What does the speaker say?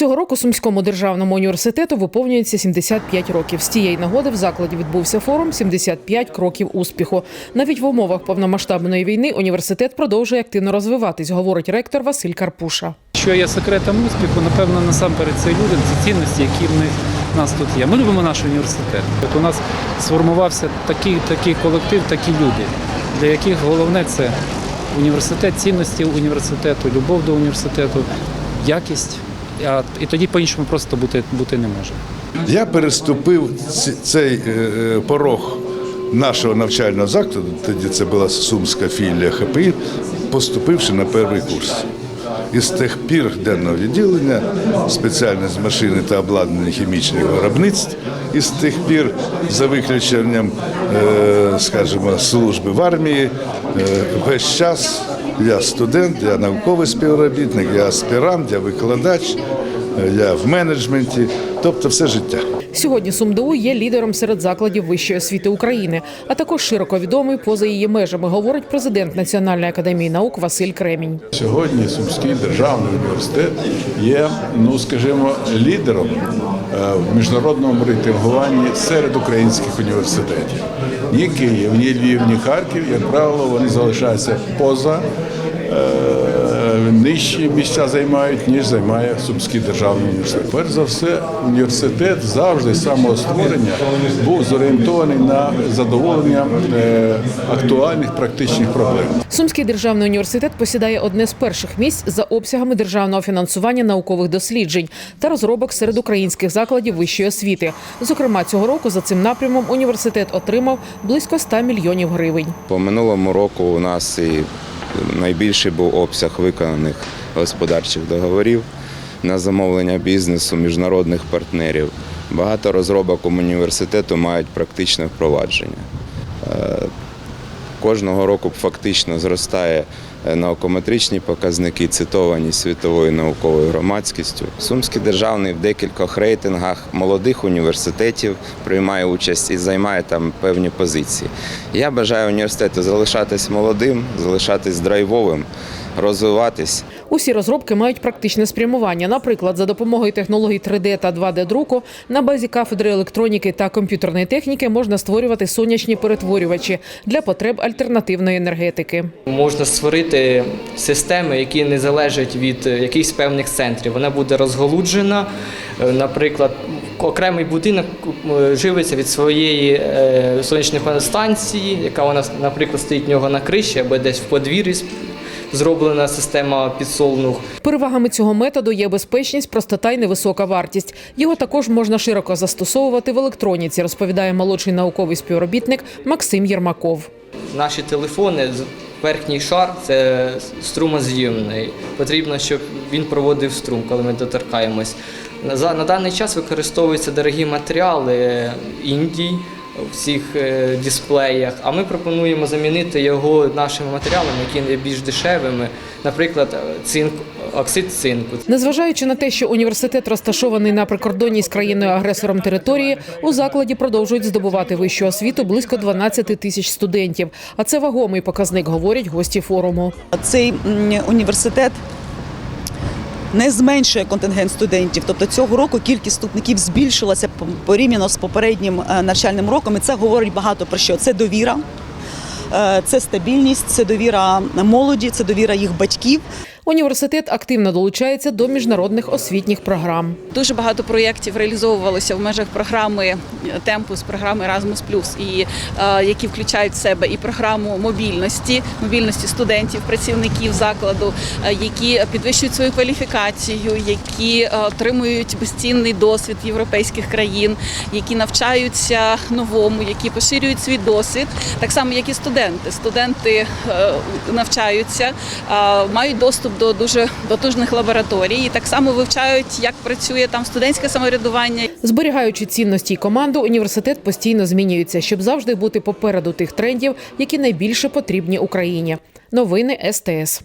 Цього року Сумському державному університету виповнюється 75 років. З цієї нагоди в закладі відбувся форум «75 кроків успіху. Навіть в умовах повномасштабної війни університет продовжує активно розвиватись, говорить ректор Василь Карпуша. Що є секретом успіху, напевно, насамперед це люди, це цінності, які в них в нас тут є. Ми любимо наш університет. От у нас сформувався такий, такий колектив, такі люди, для яких головне це університет, цінності університету, любов до університету, якість. І тоді по-іншому просто бути, бути не може. Я переступив цей е, е, порог нашого навчального закладу, тоді це була Сумська філія ХПІ, поступивши на перший курс. І з тих пір денного відділення, спеціальне з машини та обладнання хімічних виробництв, і з тих пір, за виключенням, е, скажімо, служби в армії, весь час я студент, я науковий співробітник, я аспірант, я викладач, я в менеджменті, тобто все життя. Сьогодні СумДУ є лідером серед закладів вищої освіти України, а також широко відомий поза її межами, говорить президент Національної академії наук Василь Кремінь. Сьогодні Сумський державний університет є, ну скажімо, лідером е, в міжнародному рейтингуванні серед українських університетів. Ні Київ, ні Львів, ні Харків, як правило, вони залишаються поза. Е, Нижчі місця займають, ніж займає Сумський державний університет. Перш за все, університет завжди з самого створення був зорієнтований на задоволення е, актуальних практичних проблем. Сумський державний університет посідає одне з перших місць за обсягами державного фінансування наукових досліджень та розробок серед українських закладів вищої освіти. Зокрема, цього року за цим напрямом університет отримав близько 100 мільйонів гривень. По минулому року у нас і найбільший був обсяг виконаних господарчих договорів на замовлення бізнесу, міжнародних партнерів. Багато розробок університету мають практичне впровадження. Е, Кожного року фактично зростає наукометричні показники, цитовані світовою науковою громадськістю. Сумський державний в декількох рейтингах молодих університетів приймає участь і займає там певні позиції. Я бажаю університету залишатись молодим, залишатись драйвовим, розвиватись. Усі розробки мають практичне спрямування. Наприклад, за допомогою технологій 3D та 2D друку на базі кафедри електроніки та комп'ютерної техніки можна створювати сонячні перетворювачі для потреб альтернативної енергетики. Можна створити системи, які не залежать від якихось певних центрів. Вона буде розголуджена. Е, Наприклад, окремий будинок е, живиться від своєї е, сонячної станції, яка вона, наприклад, стоїть в нього на криші або десь в подвір'ї зроблена система підсолнух. Перевагами цього методу є безпечність, простота й невисока вартість. Його також можна широко застосовувати в електроніці, розповідає молодший науковий співробітник Максим Єрмаков. Наші телефони верхній шар це струмоз'ємний. Потрібно, щоб він проводив струм, коли ми доторкаємось. На, даний час використовуються дорогі матеріали індій у всіх е, дисплеях, а ми пропонуємо замінити його нашими матеріалами, які є більш дешевими, наприклад, цинк, оксид цинку. Незважаючи на те, що університет розташований на прикордонній з країною-агресором території, у закладі продовжують здобувати вищу освіту близько 12 тисяч студентів. А це вагомий показник, говорять гості форуму. Цей університет не зменшує контингент студентів. Тобто цього року кількість вступників збільшилася по- порівняно з попереднім е, навчальним роком. І це говорить багато про що. Це довіра, е, це стабільність, це довіра молоді, це довіра їх батьків. Університет активно долучається до міжнародних освітніх програм. Дуже багато проєктів реалізовувалося в межах програми Темпус, програми Erasmus+, і е, які включають в себе і програму мобільності, мобільності студентів, працівників закладу, е, які підвищують свою кваліфікацію, які е, отримують безцінний досвід європейських країн, які навчаються новому, які поширюють свій досвід, так само як і студенти. Студенти навчаються, мають доступ до дуже потужних лабораторій, і так само вивчають, як працює там студентське самоврядування. Зберігаючи цінності й команду, університет постійно змінюється, щоб завжди бути попереду тих трендів, які найбільше потрібні Україні. Новини СТС.